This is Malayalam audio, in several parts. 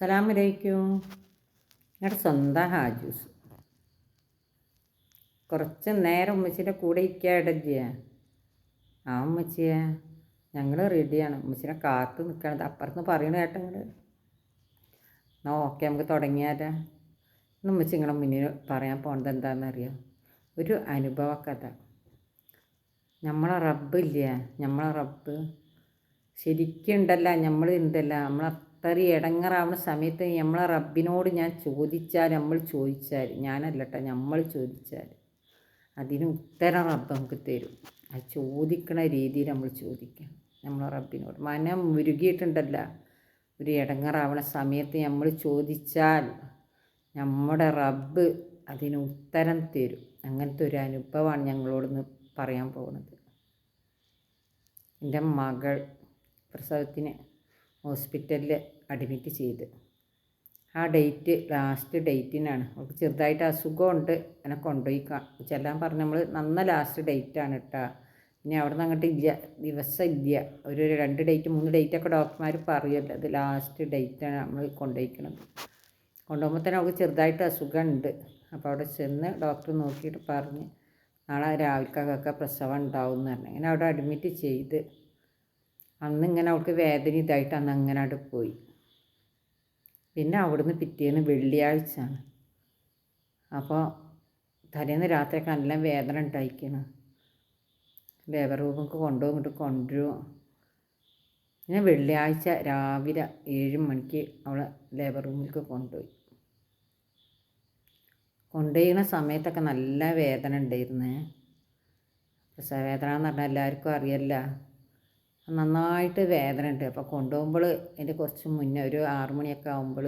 അസ്സലാമലൈക്കും. ഞങ്ങളുടെ സ്വന്തം ഹാജൂസ്. കുറച്ച് നേരം ഉമ്മച്ചിന്റെ കൂടെ ഇരിക്കാടല്ലേ ആ ഉമ്മച്ചിയെ ഞങ്ങൾ റെഡിയാണ്. ഉമ്മച്ചിനെ കാത്തു നിൽക്കണത് അപ്പുറത്ത് പറയണ കേട്ടോ നിങ്ങൾ എന്നാൽ ഓക്കെ നമുക്ക് തുടങ്ങിയാലോ. ഇന്ന് ഉമ്മച്ചി നിങ്ങളുടെ മുന്നിൽ പറയാൻ പോണത് എന്താണെന്നറിയോ ഒരു അനുഭവ കഥ. നമ്മളെ റബ്ബ് ഇല്ലേ? നമ്മളെ റബ്ബ് ശരിക്കും ഉണ്ടല്ല നമ്മൾ ഉണ്ടല്ല നമ്മൾ അത്രയും ഇടങ്ങറാവുന്ന സമയത്ത് നമ്മളെ റബ്ബിനോട് ഞാൻ ചോദിച്ചാൽ നമ്മൾ ചോദിച്ചാൽ ഞാനല്ല കേട്ടോ നമ്മൾ ചോദിച്ചാൽ അതിന് ഉത്തരം റബ്ബ് നമുക്ക് തരും. അത് ചോദിക്കണ രീതിയിൽ നമ്മൾ ചോദിക്കണം നമ്മളെ റബ്ബിനോട്. മനം മുരുകിയിട്ടുണ്ടല്ല ഒരു ഇടങ്ങറാവണ സമയത്ത് നമ്മൾ ചോദിച്ചാൽ നമ്മുടെ റബ്ബ് അതിന് ഉത്തരം തരും. അങ്ങനത്തെ ഒരു അനുഭവമാണ് ഞങ്ങളോടൊന്ന് പറയാൻ പോകുന്നത് എന്റെ മകൾ പ്രസവത്തിന് ഹോസ്പിറ്റലിൽ അഡ്മിറ്റ് ചെയ്ത്. ആ ഡേറ്റ് ലാസ്റ്റ് ഡേറ്റിനാണ്. അവൾക്ക് ചെറുതായിട്ട് അസുഖമുണ്ട്. എന്നെ കൊണ്ടുപോയി ചെല്ലാൻ പറഞ്ഞ് നമ്മൾ നന്ന ലാസ്റ്റ് ഡേറ്റാണ് കേട്ടോ ഇനി അവിടെ നിന്ന് അങ്ങോട്ട് ഇല്ല ദിവസം ഇല്ല. ഒരു രണ്ട് ഡേറ്റ് മൂന്ന് ഡേറ്റൊക്കെ ഡോക്ടർമാർ പറയുമല്ലോ അത് ലാസ്റ്റ് ഡേറ്റാണ് നമ്മൾ കൊണ്ടുപോയിക്കണത്. കൊണ്ടുപോകുമ്പോൾ തന്നെ അവൾക്ക് ചെറുതായിട്ട് അസുഖമുണ്ട്. അപ്പോൾ അവിടെ ചെന്ന് ഡോക്ടർ നോക്കിയിട്ട് പറഞ്ഞ് നാളെ രാവിലേക്കൊക്കെ പ്രസവം ഉണ്ടാവും എന്ന് പറഞ്ഞു. അങ്ങനെ അവിടെ അഡ്മിറ്റ് ചെയ്ത് അന്ന് ഇങ്ങനെ അവൾക്ക് വേദന ഇതായിട്ട് അന്ന് അങ്ങനെ അവിടെ പോയി. പിന്നെ അവിടുന്ന് പിറ്റേന്ന് വെള്ളിയാഴ്ചയാണ്. അപ്പോൾ തലേന്ന് രാത്രിയൊക്കെ നല്ല വേദന ഉണ്ടായിക്കണം. ലേബർ റൂമൊക്കെ കൊണ്ടുപോകും ഇങ്ങോട്ട് കൊണ്ടുവരും. പിന്നെ വെള്ളിയാഴ്ച രാവിലെ ഏഴ് മണിക്ക് അവളെ ലേബർ റൂമിലേക്ക് കൊണ്ടുപോയി. കൊണ്ടുപോയിരുന്ന സമയത്തൊക്കെ നല്ല വേദന ഉണ്ടായിരുന്നേ. പ്രസവവേദന എന്ന് പറഞ്ഞാൽ എല്ലാവർക്കും അറിയല്ല. നന്നായിട്ട് വേദന ഉണ്ട്. അപ്പോൾ കൊണ്ടുപോകുമ്പോൾ അതിന്റെ കുറച്ച് മുന്നേ ഒരു ആറു മണിയൊക്കെ ആകുമ്പോൾ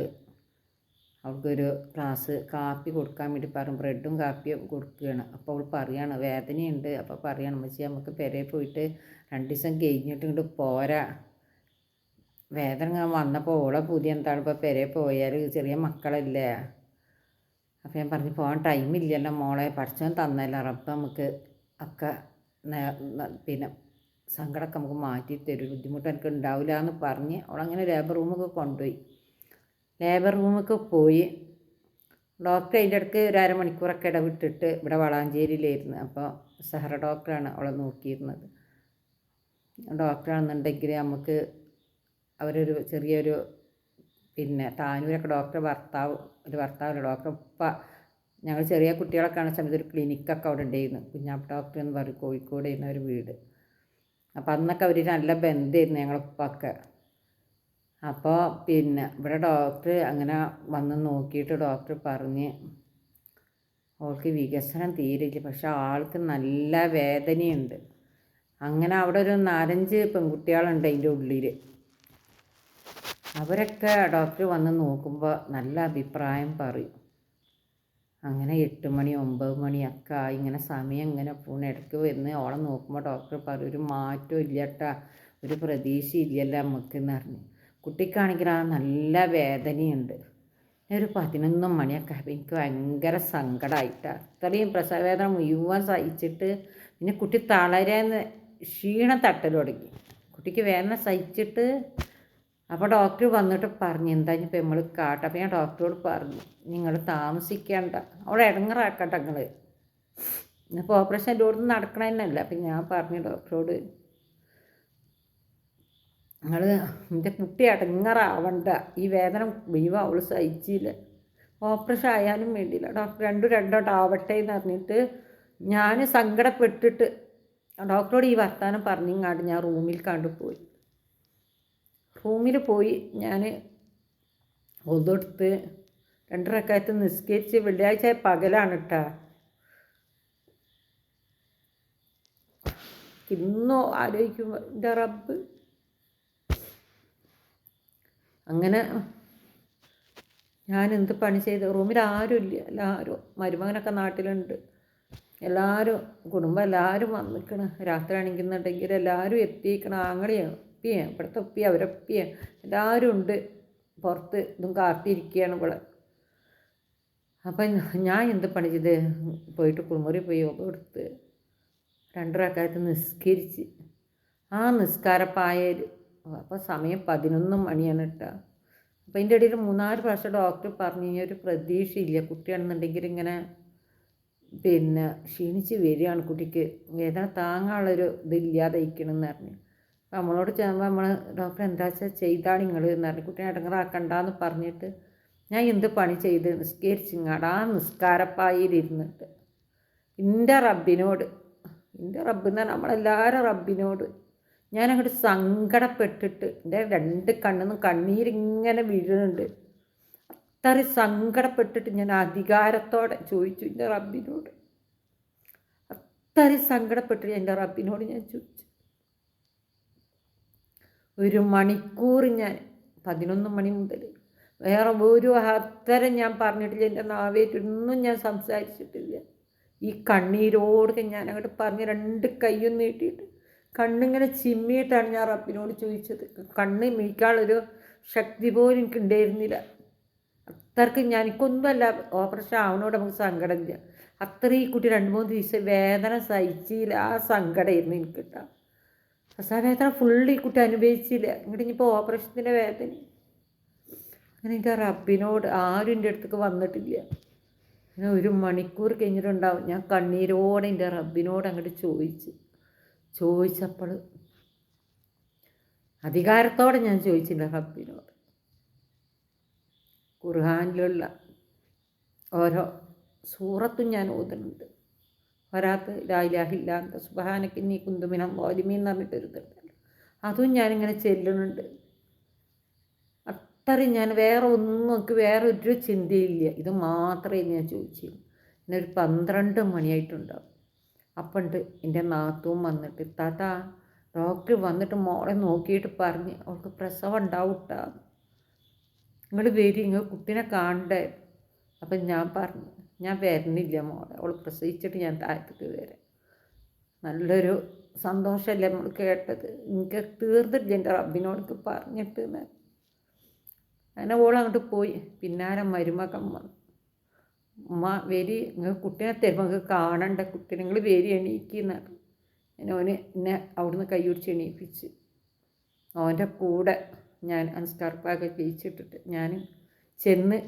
അവൾക്കൊരു ക്ലാസ് കാപ്പി കൊടുക്കാൻ വേണ്ടി പറയും ബ്രെഡും കാപ്പിയും കൊടുക്കുകയാണ്. അപ്പോൾ അവൾ പറയാണ് വേദനയുണ്ട്. അപ്പോൾ പറയാണ് മച്ചി നമുക്ക് പെരയിൽ പോയിട്ട് രണ്ട് ദിവസം കഴിഞ്ഞിട്ട് ഇങ്ങോട്ട് പോരാ. വേദന വന്നപ്പോൾ ഓളെ പുതിയ എന്താണ്? ഇപ്പോൾ പെരയിൽ പോയാൽ ചെറിയ മക്കളല്ലേ? അപ്പോൾ ഞാൻ പറഞ്ഞു പോകാൻ ടൈമില്ലല്ലോ മോളെ. പഠിച്ചവൻ തന്നല്ലോ. റബ്ബ് നമുക്ക് ഒക്കെ പിന്നെ സങ്കടമൊക്കെ നമുക്ക് മാറ്റി തരും. ബുദ്ധിമുട്ട് എനിക്ക് ഉണ്ടാവില്ല എന്ന് പറഞ്ഞ് അവളങ്ങനെ ലേബർ റൂമൊക്കെ കൊണ്ടുപോയി. ലേബർ റൂമൊക്കെ പോയി. ഡോക്ടർ അതിന്റെ ഇടയ്ക്ക് ഒരു അരമണിക്കൂറൊക്കെ ഇടവിട്ടിട്ട് ഇവിടെ വളാഞ്ചേരിയിലായിരുന്നു. അപ്പോൾ സഹറ ഡോക്ടറാണ് അവളെ നോക്കിയിരുന്നത്. ഡോക്ടറാണെന്നുണ്ടെങ്കിൽ നമുക്ക് അവരൊരു ചെറിയൊരു പിന്നെ താനൂരൊക്കെ ഡോക്ടർ ഭർത്താവ് ഒരു ഭർത്താവില്ല ഡോക്ടർ ഉപ്പ ഞങ്ങൾ ചെറിയ കുട്ടികളൊക്കെ ആണെങ്കിൽ സമയത്ത് ഒരു ക്ലിനിക്കൊക്കെ അവിടെ ഉണ്ടായിരുന്നു. കുഞ്ഞാപ്പ് ഡോക്ടർ എന്ന് പറയും കോഴിക്കോട് ഇരുന്ന ഒരു വീട്. അപ്പോൾ അന്നൊക്കെ അവർ നല്ല ബന്ധമായിരുന്നു ഞങ്ങളുപ്പൊക്കെ. അപ്പോൾ പിന്നെ ഇവിടെ ഡോക്ടർ അങ്ങനെ വന്ന് നോക്കിയിട്ട് ഡോക്ടർ പറഞ്ഞ് അവൾക്ക് വികസനം തീരില്ല പക്ഷെ ആൾക്ക് നല്ല വേദനയുണ്ട്. അങ്ങനെ അവിടെ ഒരു നാലഞ്ച് പെൺകുട്ടികളുണ്ട് അതിന്റെ ഉള്ളിൽ അവരൊക്കെ ഡോക്ടർ വന്ന് നോക്കുമ്പോൾ നല്ല അഭിപ്രായം പറയും. അങ്ങനെ എട്ട് മണി ഒമ്പത് മണിയൊക്കെ ആയി. ഇങ്ങനെ സമയം ഇങ്ങനെ പോണ. ഇടയ്ക്ക് വന്ന് ഓളെ നോക്കുമ്പോൾ ഡോക്ടർ പറയും ഒരു മാറ്റം ഇല്ലട്ടാ. ഒരു നമുക്ക് എന്ന് പറഞ്ഞു. കുട്ടിക്കാണെങ്കിൽ ആ നല്ല വേദനയുണ്ട്. ഒരു പതിനൊന്ന് മണിയൊക്കെ എനിക്ക് ഭയങ്കര സങ്കടമായിട്ടാണ് അത്രയും പ്രസവവേദന മുഴുവൻ സഹിച്ചിട്ട് പിന്നെ കുട്ടി തളരാന്ന് ക്ഷീണം തട്ടൽ തുടങ്ങി. കുട്ടിക്ക് വേദന സഹിച്ചിട്ട് അപ്പോൾ ഡോക്ടർ വന്നിട്ട് പറഞ്ഞു എന്താ ഇപ്പം നമ്മൾ കാട്ട? അപ്പോൾ ഞാൻ ഡോക്ടറോട് പറഞ്ഞു നിങ്ങൾ താമസിക്കേണ്ട. അവിടെ ഇടങ്ങറാക്കട്ടെ നിങ്ങൾ ഇപ്പോൾ ഓപ്പറേഷൻ എല്ലായിടത്തും നടക്കണ തന്നെയല്ല അപ്പം ഞാൻ പറഞ്ഞു ഡോക്ടറോട് നിങ്ങൾ എന്റെ കുട്ടി ഇടങ്ങറാവണ്ട ഈ വേദന വീവ അവൾ സഹിച്ചില്ല? ഓപ്പറേഷൻ ആയാലും വേണ്ടിയില്ല. ഡോക്ടർ രണ്ടും രണ്ടോട്ട് ആവട്ടെ എന്ന് പറഞ്ഞിട്ട് ഞാൻ സങ്കടപ്പെട്ടിട്ട് ഡോക്ടറോട് ഈ വർത്തമാനം പറഞ്ഞിങ്ങാണ്ട് ഞാൻ റൂമിൽ കണ്ടുപോയി റൂമിൽ പോയി ഞാൻ ഒതെടുത്ത് രണ്ടരക്കാലത്ത് നിസ്കരിച്ച് വെള്ളിയാഴ്ച പകലാണ് കേട്ടാ ഇന്നോ ആലോചിക്കുമ്പോൾ എന്റെ റബ്ബ്. അങ്ങനെ ഞാൻ എന്ത് പണി ചെയ്ത് റൂമിൽ ആരുമില്ല എല്ലാവരും മരുമകനൊക്കെ നാട്ടിലുണ്ട്. എല്ലാവരും കുടുംബം എല്ലാവരും വന്നിക്കണം രാത്രി അണിക്കുന്നുണ്ടെങ്കിൽ എല്ലാവരും എത്തിക്കണം ആങ്ങളെയാണ് ഉപ്പിയും ഇവിടുത്തെ ഉപ്പിയും അവരൊപ്പിയും എല്ലാവരും ഉണ്ട്. പുറത്ത് ഇതും കാത്തിരിക്കുകയാണ് ഇവിടെ. അപ്പം ഞാൻ എന്ത് പണി ചെയ്ത്? പോയിട്ട് കുളിമുറി പോയി കൊടുത്ത് രണ്ടരക്കാലത്ത് നിസ്കരിച്ച്. ആ നിസ്കാരപ്പായയിൽ അപ്പോൾ സമയം പതിനൊന്ന് മണിയാണ് കേട്ടോ. അപ്പോൾ അതിന്റെ ഇടയിൽ മൂന്നാൽ പ്രാവശ്യം ഡോക്ടർ പറഞ്ഞു കഴിഞ്ഞാൽ ഒരു പ്രതീക്ഷയില്ല. കുട്ടിയാണെന്നുണ്ടെങ്കിൽ ഇങ്ങനെ പിന്നെ ക്ഷീണിച്ച് വരികയാണ് കുട്ടിക്ക്. വേദന താങ്ങാനുള്ളൊരു ഇതില്ലാതെ ഇരിക്കണമെന്ന് പറഞ്ഞു. നമ്മളോട് ചെല്ലുമ്പോൾ നമ്മൾ ഡോക്ടർ എന്താ വെച്ചാൽ ചെയ്താൽ നിങ്ങൾ എന്ന് കുട്ടി കുട്ടീനെ ഇടങ്ങറാക്കണ്ടെന്ന് പറഞ്ഞിട്ട് ഞാൻ എന്ത് പണി ചെയ്ത് നിസ്കരിച്ചിങ്ങാട് ആ നിസ്കാരപ്പായിലിരുന്നിട്ട്. എന്റെ റബ്ബിനോട് എന്റെ റബ്ബെന്ന് പറഞ്ഞാൽ നമ്മളെല്ലാവരും റബ്ബിനോട് ഞാൻ അങ്ങോട്ട് സങ്കടപ്പെട്ടിട്ട് എന്റെ രണ്ട് കണ്ണിന്നും കണ്ണീരിങ്ങനെ വീഴുന്നുണ്ട്. അത്ര സങ്കടപ്പെട്ടിട്ട് ഞാൻ അധികാരത്തോടെ ചോദിച്ചു എന്റെ റബ്ബിനോട്. അത്ര സങ്കടപ്പെട്ടിട്ട് എന്റെ റബ്ബിനോട് ഞാൻ ചോദിച്ചു. ഒരു മണിക്കൂർ ഞാൻ പതിനൊന്ന് മണി മുതൽ. വേറെ ഒരു അത്തരം ഞാൻ പറഞ്ഞിട്ടില്ല എന്റെ നാവേറ്റൊന്നും ഞാൻ സംസാരിച്ചിട്ടില്ല. ഈ കണ്ണീരോടെ ഞാൻ അങ്ങോട്ട് പറഞ്ഞ് രണ്ട് കയ്യും നീട്ടിയിട്ട് കണ്ണിങ്ങനെ ചിമ്മിയിട്ടാണ് ഞാൻ റബ്ബിനോട് ചോദിച്ചത്. കണ്ണ് മീക്കാനുള്ളൊരു ശക്തി പോലും എനിക്ക് ഉണ്ടായിരുന്നില്ല അത്രയ്ക്ക് ഞാൻ എനിക്കൊന്നുമല്ല ഓപ്പറേഷൻ ആവണോട് നമുക്ക് സങ്കടമില്ല. അത്ര ഈ കുട്ടി രണ്ട് മൂന്ന് ദിവസം വേദന സഹിച്ചില്ല. ആ സങ്കടമായിരുന്നു എനിക്ക് കേട്ടോ. ആ ഫുള്ള് ഈ കുട്ടി അനുഭവിച്ചില്ല. ഇങ്ങോട്ട് ഇനിയിപ്പോൾ ഓപ്പറേഷത്തിന്റെ വേദന. അങ്ങനെ എന്റെ റബ്ബിനോട് ആരും എന്റെ അടുത്തേക്ക് വന്നിട്ടില്ല. അങ്ങനെ ഒരു മണിക്കൂർ കഴിഞ്ഞിട്ടുണ്ടാവും. ഞാൻ കണ്ണീരോടെ എന്റെ റബ്ബിനോട് അങ്ങോട്ട് ചോദിച്ചു. ചോദിച്ചപ്പോൾ അധികാരത്തോടെ ഞാൻ ചോദിച്ചില്ല റബ്ബിനോട്. ഖുർഹാനിലുള്ള ഓരോ സൂറത്തും ഞാൻ ഓതുന്നുണ്ട്. വരാത്ത് ലായിലാഹില്ലാത്ത നീ കുന്തുമിനം വാലിമി എന്ന് പറഞ്ഞിട്ടൊരു ഇതുണ്ടല്ലോ അതും ഞാനിങ്ങനെ ചെല്ലുന്നുണ്ട്. അത്രയും ഞാൻ വേറെ ഒന്നും എനിക്ക് വേറെ ഒരു ചിന്തയില്ല. ഇത് മാത്രമേ ഞാൻ ചോദിച്ചിരുന്നു പിന്നെ പന്ത്രണ്ട് മണിയായിട്ടുണ്ടാവും. അപ്പണ്ട് എന്റെ നാത്തും വന്നിട്ട് താത്ത ഡോക്ടർ വന്നിട്ട് മോളെ നോക്കിയിട്ട് പറഞ്ഞ് അവൾക്ക് പ്രസവം ഉണ്ടാവൂട്ടാ. നിങ്ങൾ വരി നിങ്ങൾ കുട്ടീനെ കാണണ്ടേ? അപ്പം ഞാൻ പറഞ്ഞു ഞാൻ വരുന്നില്ല മോളെ. അവൾ പ്രസവിച്ചിട്ട് ഞാൻ താഴത്തേക്ക് വരാം നല്ലൊരു സന്തോഷമല്ലേ നമ്മൾ കേട്ടത്. എനിക്ക് തീർന്നിട്ടില്ല എന്റെ റബ്ബിനോടൊക്കെ പറഞ്ഞിട്ട്. അങ്ങനെ ഓൾ അങ്ങോട്ട് പോയി. പിന്നാലെ മരുമകൻ വന്നു. ഉമ്മ വരി നിങ്ങൾ കുട്ടീനെ തരുമ്പോൾ നിങ്ങൾക്ക് കാണണ്ട. കുട്ടി നിങ്ങൾ വരി എണീക്കുന്ന ഞാൻ ഓന് എന്നെ അവിടുന്ന് കൈ പിടിച്ച് എണീപ്പിച്ച്. അവന്റെ കൂടെ ഞാൻ അൻസ്കാർപ്പാക്കെ ജയിച്ചിട്ടിട്ട് ഞാൻ ചെന്ന്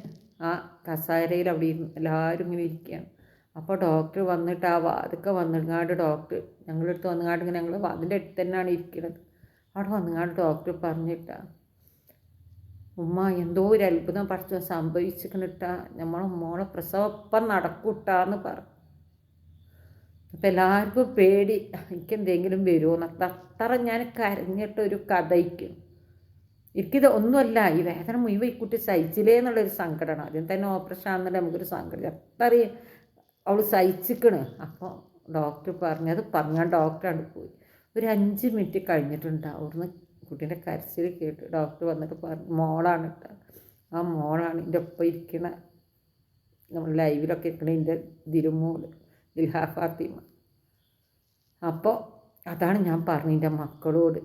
ആ കസാരയിൽ അവിടെ ഇരുന്ന് എല്ലാവരും ഇങ്ങനെ ഇരിക്കുകയാണ്. അപ്പോൾ ഡോക്ടർ വന്നിട്ട് ആ വാതൊക്കെ വന്നിങ്ങാണ്ട് ഡോക്ടർ ഞങ്ങളുടെ അടുത്ത് വന്നിങ്ങാണ്ട് ഇങ്ങനെ ഞങ്ങൾ അതിന്റെ അടുത്ത് തന്നെയാണ് ഇരിക്കുന്നത് അവിടെ വന്നിങ്ങാണ്ട് ഡോക്ടർ പറഞ്ഞിട്ടാ ഉമ്മ എന്തോ ഒരു അത്ഭുതം പഠിച്ചു സംഭവിച്ചിക്കണിട്ടാ നമ്മളെ മോളെ പ്രസവപ്പം നടക്കൂട്ടാന്ന് പറഞ്ഞു അപ്പം എല്ലാവർക്കും പേടി എനിക്കെന്തെങ്കിലും വരുമോ? എന്നൊക്കെ അത്ര ഞാൻ കരഞ്ഞിട്ടൊരു കഥയ്ക്കും എനിക്കിത് ഒന്നുമല്ല ഈ വേദന മുഴുവൻ ഈ കുട്ടി സഹിച്ചില്ലേ എന്നുള്ളൊരു സങ്കടമാണ്. ആദ്യം തന്നെ ഓപ്പറേഷൻ ആണെന്നുണ്ടെങ്കിൽ നമുക്കൊരു സങ്കടം. എത്രയും അവൾ സഹിച്ചിക്കണ്. അപ്പോൾ ഡോക്ടർ പറഞ്ഞത് പറഞ്ഞാൽ ഡോക്ടറാണ് പോയി. ഒരു അഞ്ച് മിനിറ്റ് കഴിഞ്ഞിട്ടുണ്ട്. അവിടുന്ന് കുട്ടീന്റെ കരച്ചിൽ കേട്ട് ഡോക്ടർ വന്നിട്ട് പറഞ്ഞു മോളാണ് കേട്ടോ ആ മോളാണ് എന്റെ ഒപ്പം ഇരിക്കണ. നമ്മൾ ലൈവിലൊക്കെ ഇരിക്കണ എന്റെ ദിരുമോൾ ദിൽഹ ഫാത്തിമ. അപ്പോൾ അതാണ് ഞാൻ പറഞ്ഞു എന്റെ മക്കളോട്.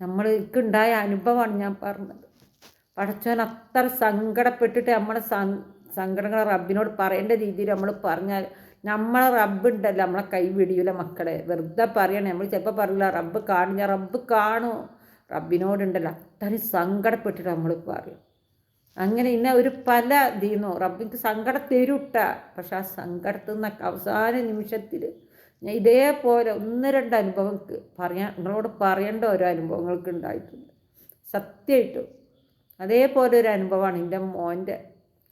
നമ്മൾക്ക് ഉണ്ടായ അനുഭവമാണ് ഞാൻ പറഞ്ഞത്. പടച്ചോൻ അത്ര സങ്കടപ്പെട്ടിട്ട് നമ്മളെ സങ്കടങ്ങൾ റബ്ബിനോട് പറയേണ്ട രീതിയിൽ നമ്മൾ പറഞ്ഞാൽ നമ്മളെ റബ്ബുണ്ടല്ലോ നമ്മളെ കൈ വിടിയൂല മക്കളെ. വെറുതെ പറയണേ. നമ്മൾ ചിലപ്പോൾ പറയില്ല റബ്ബ് കാണില്ല റബ്ബ് കാണൂ. റബ്ബിനോടുണ്ടല്ലോ അത്ര സങ്കടപ്പെട്ടിട്ട് നമ്മൾ പറയും. അങ്ങനെ ഇന്ന ഒരു പല ദീനോ റബ്ബിക്ക് സങ്കടം തരൂട്ട. പക്ഷെ ആ സങ്കടത്തിൽ നിന്നൊക്കെ അവസാന നിമിഷത്തിൽ ഞാൻ ഇതേപോലെ ഒന്ന് രണ്ട് അനുഭവങ്ങൾക്ക് പറയാൻ നിങ്ങളോട് പറയേണ്ട ഓരോ അനുഭവങ്ങൾക്ക് ഉണ്ടായിട്ടുണ്ട്. സത്യമായിട്ടും. അതേപോലെ ഒരു അനുഭവമാണ് എന്റെ മോന്റെ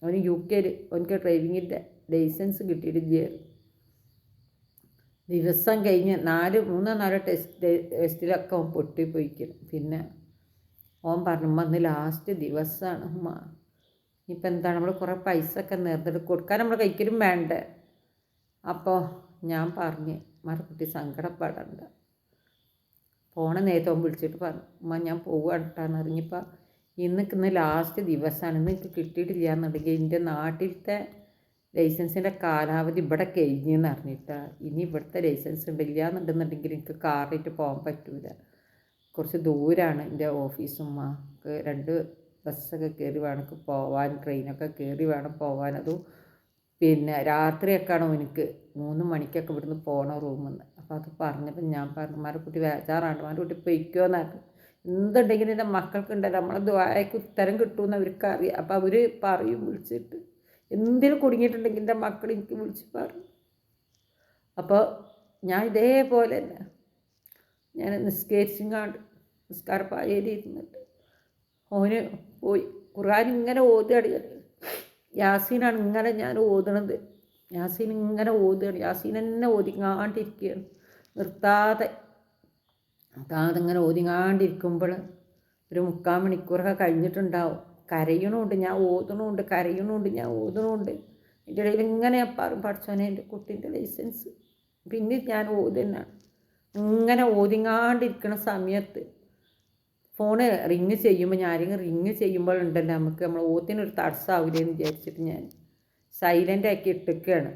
അവന് യു കെയിൽ അവനക്ക് ഡ്രൈവിങ്ങിന്റെ ലൈസൻസ് കിട്ടിയിട്ടില്ലായിരുന്നു ദിവസം കഴിഞ്ഞ് നാല് മൂന്നോ നാലോ ടെസ്റ്റ് ടെസ്റ്റിലൊക്കെ അവൻ പൊട്ടിപ്പോയിക്കണം പിന്നെ ഓൻ പറഞ്ഞു അന്ന് ലാസ്റ്റ് ദിവസമാണ് ഉമ്മ. ഇപ്പം എന്താണ്? നമ്മൾ കുറേ പൈസ ഒക്കെ നേർന്നിട്ട് കൊടുക്കാൻ നമ്മൾ കഴിക്കലും വേണ്ടേ? അപ്പോൾ ഞാൻ പറഞ്ഞ് മരക്കുട്ടി സങ്കടപ്പെടണ്ട പോണ നേരത്തെ അവൻ വിളിച്ചിട്ട് പറഞ്ഞു ഉമ്മ ഞാൻ പോവുകയാണെന്ന് അറിഞ്ഞപ്പോൾ ഇന്നക്ക് ഇന്ന് ലാസ്റ്റ് ദിവസമാണ് ഇന്ന് എനിക്ക് കിട്ടിയിട്ടില്ല എന്നുണ്ടെങ്കിൽ എന്റെ നാട്ടിലത്തെ ലൈസൻസിന്റെ കാലാവധി ഇവിടെ കഴിഞ്ഞു എന്ന് അറിഞ്ഞിട്ടാ ഇനി ഇവിടുത്തെ ലൈസൻസ് ഉണ്ടില്ല എന്നുണ്ടെന്നുണ്ടെങ്കിൽ എനിക്ക് കാറിട്ട് പോകാൻ പറ്റൂല. കുറച്ച് ദൂരമാണ് എന്റെ ഓഫീസും രണ്ട് ബസ്സൊക്കെ കയറി വേണം എനിക്ക് പോവാൻ ട്രെയിനൊക്കെ കയറി വേണം പോവാൻ. അതും പിന്നെ രാത്രിയൊക്കെയാണ് എനിക്ക് മൂന്ന് മണിക്കൊക്കെ ഇവിടുന്ന് പോകണം റൂമിൽ നിന്ന് അപ്പോൾ അത് പറഞ്ഞപ്പോൾ ഞാൻ പറഞ്ഞു മാരക്കുട്ടി വേജാറാണ് മാരക്കുട്ടി പൊയ്ക്കോന്നായിരുന്നു എന്തുണ്ടെങ്കിലും എന്റെ മക്കൾക്കുണ്ടല്ലോ നമ്മളെ ദ്വായക്ക് ഉത്തരം കിട്ടുമെന്ന് അവർക്ക് അറിയാം. അപ്പോൾ അവർ പറയും വിളിച്ചിട്ട്. എന്തിനും കുടുങ്ങിയിട്ടുണ്ടെങ്കിൽ എന്റെ മക്കൾ എനിക്ക് വിളിച്ച് പറയും അപ്പോൾ ഞാൻ ഇതേപോലെ തന്നെ ഞാൻ നിസ്കരിച്ചും കാണ്ട് നിസ്കാരപ്പായയിൽ ഇരുന്നിട്ട് ഓന് പോയി. ഖുർആൻ ഇങ്ങനെ ഓതുകയാണ് യാസീനാണ് ഇങ്ങനെ ഞാൻ ഓതണത്. യാസീൻ ഇങ്ങനെ ഓതുകയാണ്. യാസീൻ തന്നെ ഓതിങ്ങാണ്ടിരിക്കുകയാണ്. നിർത്താതെ. നിർത്താതെ ഇങ്ങനെ ഓതിങ്ങാണ്ടിരിക്കുമ്പോൾ ഒരു മുക്കാൽ മണിക്കൂറൊക്കെ കഴിഞ്ഞിട്ടുണ്ടാവും. കരയണമുണ്ട് ഞാൻ ഓതണമുണ്ട് കരയണമുണ്ട് ഞാൻ ഓതണമുണ്ട് എന്റെ ഇടയിൽ ഇങ്ങനെ പറയും പഠിച്ചോനെ എന്റെ കുട്ടീന്റെ ലൈസൻസ്. പിന്നെ ഞാൻ ഓതുതന്നെയാണ് ഇങ്ങനെ ഓതിങ്ങാണ്ടിരിക്കുന്ന സമയത്ത് ഫോണ് റിങ് ചെയ്യുമ്പോൾ ഞാൻ ആരെങ്കിലും ചെയ്യുമ്പോൾ ഉണ്ടല്ലോ നമുക്ക് നമ്മൾ ഓത്തിനൊരു തടസ്സമാവില്ലേ എന്ന് വിചാരിച്ചിട്ട് ഞാൻ സൈലന്റ് ആക്കി ഇട്ടിരിക്കുകയാണ്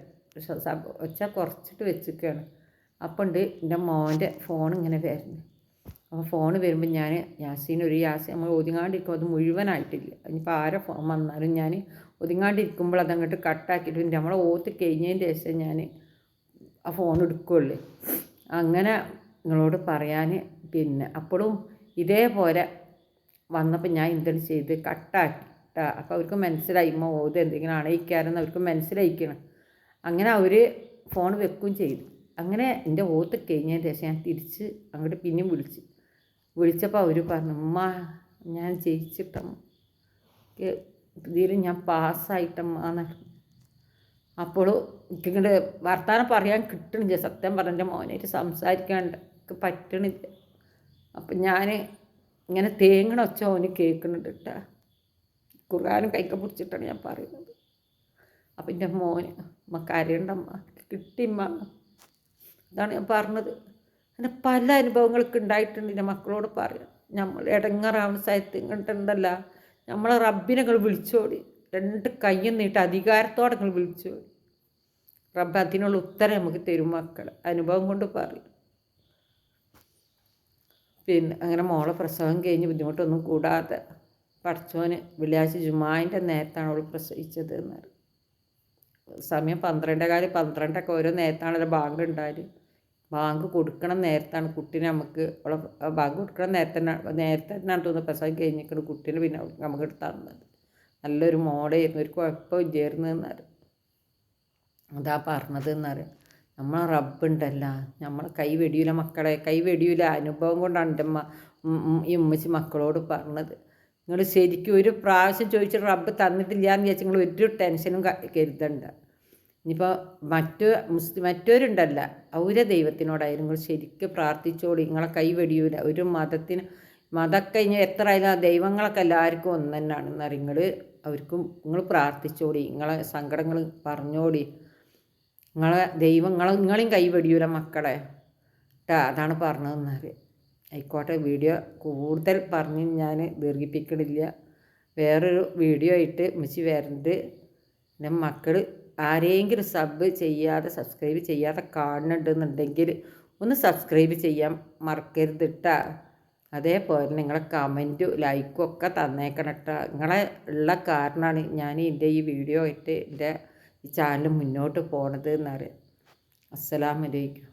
ഒച്ച കുറച്ചിട്ട് വെച്ചിരിക്കുകയാണ് അപ്പം ഉണ്ട് എന്റെ മോന്റെ ഫോൺ ഇങ്ങനെ വരുന്നു. അപ്പോൾ ഫോൺ വരുമ്പോൾ ഞാൻ യാസീൻ ഒരു യാസീൻ നമ്മൾ ഒതുങ്ങാണ്ടിരിക്കും അത് മുഴുവനായിട്ടില്ല. ഇനിയിപ്പോൾ ആരെ ഫോൺ വന്നാലും ഞാൻ ഒതുങ്ങാണ്ടിരിക്കുമ്പോൾ അതങ്ങോട്ട് കട്ടാക്കിയിട്ട് നമ്മളെ ഓത്ത് കഴിഞ്ഞതിന്റെ ശേഷം ഞാൻ ആ ഫോൺ എടുക്കുകയുള്ളൂ അങ്ങനെ നിങ്ങളോട് പറയാൻ പിന്നെ അപ്പോഴും ഇതേപോലെ വന്നപ്പോൾ ഞാൻ എന്തെങ്കിലും ചെയ്ത് കട്ടാക്കി. അപ്പോൾ അവർക്ക് മനസ്സിലായി മോ ഇത് എന്തെങ്കിലും അണയിക്കാരെന്ന് അവർക്ക് മനസ്സിലായിക്കണം. അങ്ങനെ അവർ ഫോൺ വെക്കുകയും ചെയ്തു. അങ്ങനെ എന്റെ ഓത്ത് കഴിഞ്ഞതിന് ശേഷം ഞാൻ തിരിച്ച് അങ്ങോട്ട് പിന്നെയും വിളിച്ചു. വിളിച്ചപ്പോൾ അവർ പറഞ്ഞു ഉമ്മ ഞാൻ ജയിച്ചിട്ടമ്മ. ഇതിൽ ഞാൻ പാസ്സായിട്ടമ്മ എന്നൊക്കെ. അപ്പോൾ എനിക്കിങ്ങോട്ട് വർത്തമാനം പറയാൻ കിട്ടണില്ല. സത്യം പറഞ്ഞ മോനായിട്ട് സംസാരിക്കാണ്ട് പറ്റണില്ല. അപ്പം ഞാൻ ഇങ്ങനെ തേങ്ങണ ഒച്ച ഓന് കേൾക്കുന്നുണ്ട് കേട്ടാ ഖുർആാനും കൈക്ക പിടിച്ചിട്ടാണ് ഞാൻ പറയുന്നത്. അപ്പം എന്റെ മോന് അമ്മ കരയണ്ടമ്മ കിട്ടിമ്മ അതാണ് ഞാൻ പറഞ്ഞത്. അങ്ങനെ പല അനുഭവങ്ങൾക്ക് ഉണ്ടായിട്ടുണ്ട് എന്റെ മക്കളോട് പറയാം നമ്മൾ ഇടങ്ങറാവുന്ന സ്ഥലത്ത് ഇങ്ങോട്ടുണ്ടല്ല നമ്മളെ റബ്ബിനെ നിങ്ങൾ വിളിച്ചോടി. രണ്ട് കയ്യും നീട്ട് അധികാരത്തോടെ നിങ്ങൾ വിളിച്ചോടി. റബ്ബ് അതിനുള്ള ഉത്തരം നമുക്ക് തരും മക്കൾ അനുഭവം കൊണ്ട് പറയും. പിന്നെ അങ്ങനെ മോളെ പ്രസവം കഴിഞ്ഞ് ബുദ്ധിമുട്ടൊന്നും കൂടാതെ പഠിച്ചോന് വെള്ളിയാഴ്ച ജുമാന്റെ നേരത്താണ് അവൾ പ്രസവിച്ചത് എന്ന് സമയം പന്ത്രണ്ടേ കാൽ പന്ത്രണ്ടൊക്കെ ഓരോ നേരത്താണല്ലോ ബാങ്ക് ഉണ്ടായത്. ബാങ്ക് കൊടുക്കണം നേരത്താണ് കുട്ടീനെ നമുക്ക് അവളെ ബാങ്ക് കൊടുക്കണം നേരത്തെ നേരത്തെ തന്നെയാണ് തോന്നുന്നത് പ്രസവം കഴിഞ്ഞിരിക്കുന്നത് കുട്ടീനെ പിന്നെ നമുക്ക് എടുത്താറുന്നത് നല്ലൊരു മോഡായിരുന്നു ഒരു കുഴപ്പമില്ലായിരുന്നു എന്നറിയാം അതാ പറഞ്ഞത് എന്നറിയാം നമ്മളെ റബ്ബുണ്ടല്ല. നമ്മളെ കൈ വെടിയൂല മക്കളെ. കൈ വെടിയൂല അനുഭവം കൊണ്ടാണ് എന്റെ ഈ ഉമ്മച്ചി മക്കളോട് പറഞ്ഞത്. നിങ്ങൾ ശരിക്കും ഒരു പ്രാവശ്യം ചോദിച്ചിട്ട് റബ്ബ് തന്നിട്ടില്ല എന്ന് വിചാരിച്ചാൽ നിങ്ങൾ ഒരു ടെൻഷനും കരുതണ്ട. ഇനിയിപ്പോൾ മറ്റു മുസ്ലിം മറ്റവരുണ്ടല്ല. ഔര ദൈവത്തിനോടായിരുന്നു നിങ്ങൾ ശരിക്കും പ്രാർത്ഥിച്ചോളി. നിങ്ങളെ കൈ വെടിയൂല ഒരു മതത്തിന് മതമൊക്കെ ഇനി എത്ര ആയാലും ദൈവങ്ങളൊക്കെ എല്ലാവർക്കും ഒന്ന് തന്നെയാണെന്ന് നിങ്ങൾ അവർക്കും നിങ്ങൾ പ്രാർത്ഥിച്ചോളി. നിങ്ങളെ സങ്കടങ്ങൾ പറഞ്ഞോളി. നിങ്ങളെ ദൈവം നിങ്ങളെ നിങ്ങളെയും കൈപിടിയൂല മക്കളെ. കേട്ടോ അതാണ് പറഞ്ഞു പറഞ്ഞതെന്നറിയാം ആയിക്കോട്ടെ വീഡിയോ കൂടുതൽ പറഞ്ഞ് ഞാൻ ദീർഘിപ്പിക്കണില്ല. വേറൊരു വീഡിയോ ആയിട്ട് മിച്ചി വരണ്ട്. എന്റെ മക്കൾ ആരെങ്കിലും സബ് ചെയ്യാതെ സബ്സ്ക്രൈബ് ചെയ്യാതെ കാണുന്നുണ്ടെന്നുണ്ടെങ്കിൽ ഒന്ന് സബ്സ്ക്രൈബ് ചെയ്യാൻ മറക്കരുത് കേട്ടോ അതേപോലെ നിങ്ങളെ കമന്റും ലൈക്കും ഒക്കെ തന്നേക്കണം കേട്ടോ നിങ്ങളെ ഉള്ള കാരണമാണ് ഞാൻ എന്റെ ഈ വീഡിയോ ആയിട്ട് എന്റെ ഈ ചാനൽ മുന്നോട്ട് പോണത് എന്നറിയാം അസ്സലാമലൈക്കും